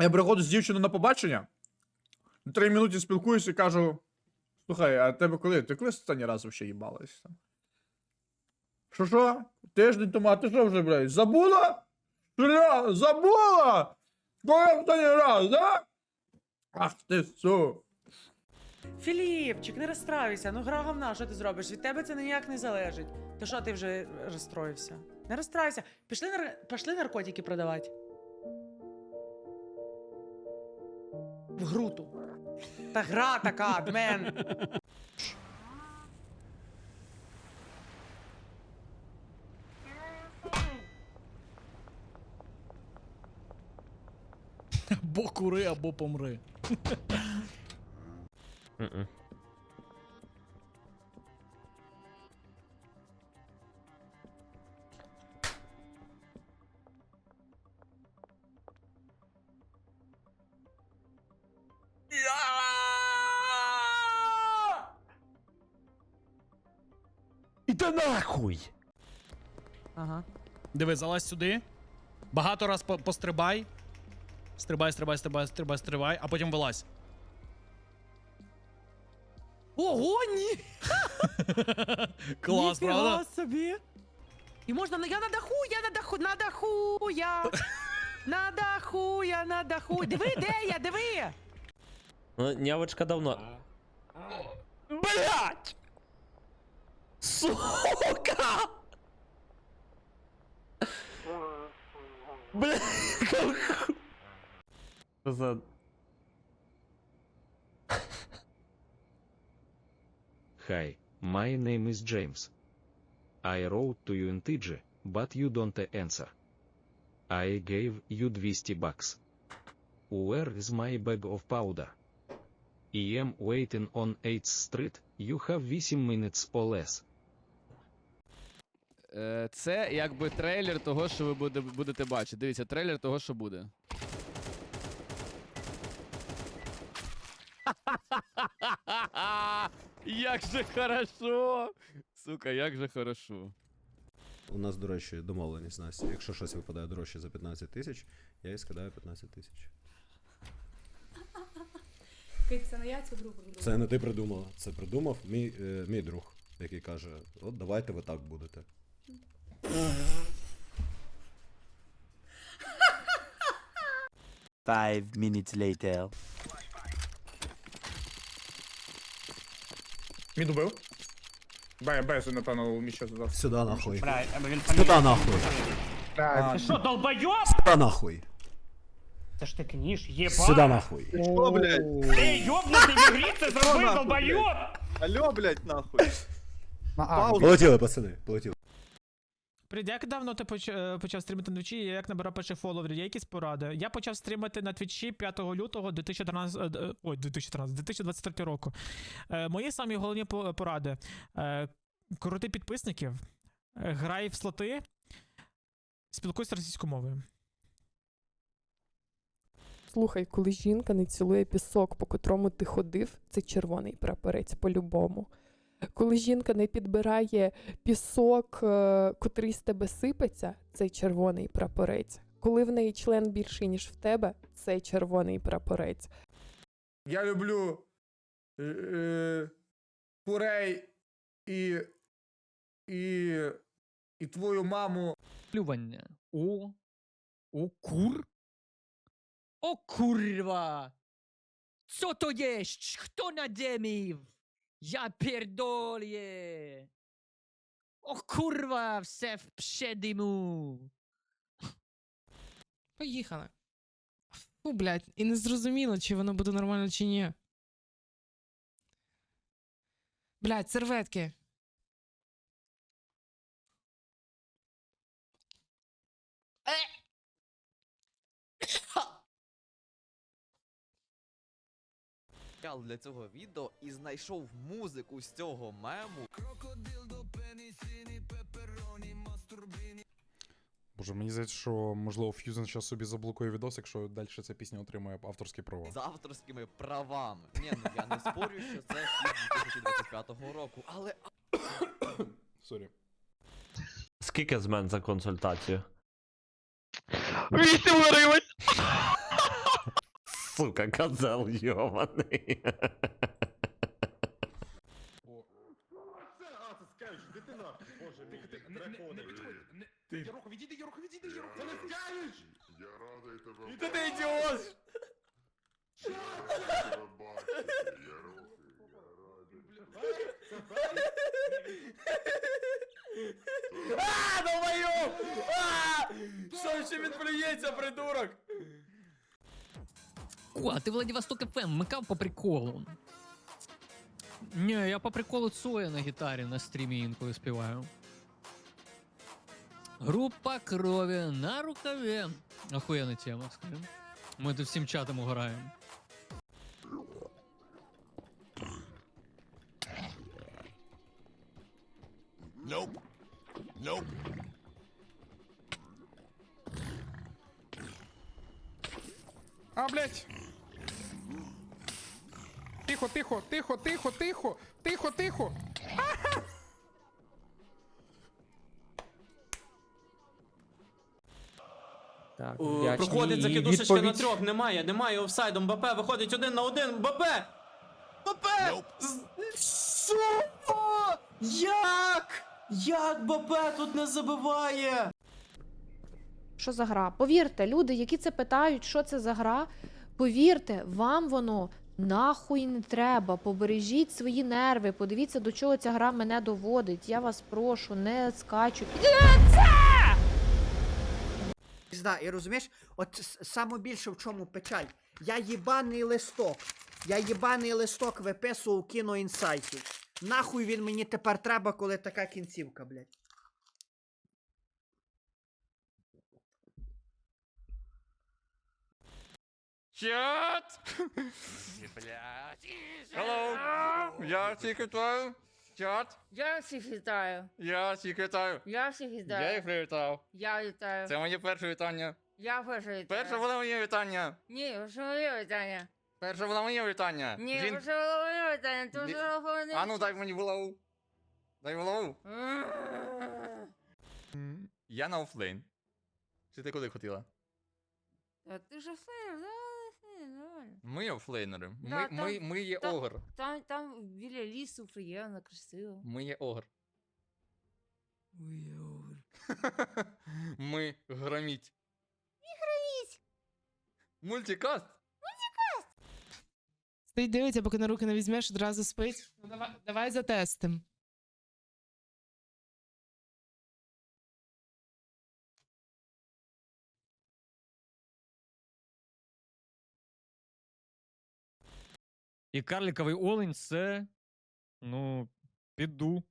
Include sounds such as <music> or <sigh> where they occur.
Я приходжу з дівчиною на побачення. На Три минути спілкуюся і кажу: слухай, а тебе коли? Ти коли останній раз вообще їбалась? там?» Що що? Тиждень тому, а ти що вже, блядь, забула? Забула? Коли останній раз, да? Ах ти су. Філіпчик, не розстраюйся. Ну гра говна, що ти зробиш? Від тебе це ніяк не залежить. То що ти вже розстроївся? Не розстраюйся. Пішли, нар... Пішли наркотики продавати. В груту. Та гра така, дмен. Або кури, або помри. Іди нахуй! Ага. Диви, залазь сюди. Багато раз по- пострибай. Стрибай, стрибай, стрибай, стрибай, стрибай, а потім вилазь. Ого, ні! Клас, Ніфіга правда? собі. І можна, я на даху, я на даху, на даху, я. На даху, я на даху. Диви, де я, диви. Ну, нявочка давно. Блять! Сука! Блять! Що за... Hi, my name is James. I wrote to you in TG, but you don't answer. I gave you 200 bucks. Where is my bag of powder? I am waiting on 8th Street, you have 8 minutes or less. Е, Це якби трейлер того, що ви буде, будете бачити. Дивіться, трейлер того, що буде. Як же хорошо! Сука, як же хорошо. У нас, до речі, домовленість Настя. Якщо щось випадає дорожче за 15 тисяч, я їй скидаю 15 тисяч. Кить, це не я цю гру придумала. Це не ти придумала. Це придумав мій, е, мій друг, який каже: от давайте ви так будете. Five minutes later. Мід убив. Бе, без, напевно, уміща зараз. Сюди нахуй. Бля, він Сюди нахуй. Ти що, долбойоб? Сюди нахуй. Це ж ти кніж, єба. Сюди нахуй. Що, блядь? Ти йобнутий в ігрі, це зробив, нахуй, долбойоб! Алло, блядь, нахуй. Пауза. Полетіли, пацани, полетіли. Привіт, як давно ти е, почав стрімити на твічі і як набирав перших фоловерів? Є якісь поради? Я почав стрімити на твічі 5 лютого 2013, е, ой, 2013, 2023 року. Е, мої самі головні поради. Крути підписників, грай в слоти, спілкуйся російською мовою. Слухай, коли жінка не цілує пісок, по котрому ти ходив, це червоний прапорець по-любому. Коли жінка не підбирає пісок, е, котрий з тебе сипеться, це червоний прапорець. Коли в неї член більший, ніж в тебе, це червоний прапорець. Я люблю е, е, курей і, і, і твою маму. Плювання. О. О, кур. О, курва! Co to jest? Kto nademił? Ja pierdolę! O kurwa, все в пшедиму. Поїхали. Фу, блядь, і не зрозуміло, чи воно буде нормально, чи ні. Блядь, серветки. Для цього відео і знайшов музику з цього мему. Боже, мені здається, що можливо Фьюзен зараз собі заблокує відос, якщо далі ця пісня отримує авторські права. з авторськими правами. Ні, ну я не спорю, що це хіт 2025 року, але <coughs> Сорі. Скільки з мен за консультацію? 8 гривень! Сука, козел йований. Єроху, відійди, Єроху, відійди, Єроху, це не скажеш! Я радий тебе. Іди ти ідіот! А, долбоёб! А! Що ще він плюється, придурок? О, ти Владивосток ФМ микав по приколу. Ні, я по приколу Цоя на гітарі на стрімі інколи співаю. Група крові на рукаві. Охуєнна тема, скажем. Ми тут всім чатом угораємо. А, блядь. Тихо, тихо, тихо, тихо, тихо, тихо, тихо. <laughs> Так, Проходить закидушечка на трьох, немає, немає офсайду. Мбапе виходить один на один. Мбапе! З- Що? Як? Як Мбапе тут не забиває? Що за гра? Повірте, люди, які це питають, що це за гра, повірте, вам воно нахуй не треба. Побережіть свої нерви. Подивіться, до чого ця гра мене доводить. Я вас прошу, не скачуть. Пізда, і розумієш, от с- саме більше в чому печаль. Я їбаний листок. Я їбаний листок виписував кіноінсайтів. Нахуй він мені тепер треба, коли така кінцівка, блядь. Чат! Hello! Я всіх вітаю! Чат! Я всіх вітаю. Я всіх вітаю! Я всіх вітаю. Я їх привітав! Я вітаю. Це моє перше вітання! Я перше вітаю. Перше було моє вітання! Ні, вже моє вітання. Перше було моє вітання! Ні, Жін- вже було моє вітання. Ти вже рахований. А ну дай мені булаву! Дай булаву! Я на офлейн. Чи ти куди хотіла? А ти ж все, нормально. Ми офлейнери. Ми, Да, ми, там- ми є там- огр. Там, там біля лісу приємно, красиво. Ми є огр. Ми громіть. <laughs> Ми громіть. Мультикаст. Стоїть дивиться, поки на руки не візьмеш, одразу спить. Ну давай, давай затестим. І карліковий олень це. Ну, піду.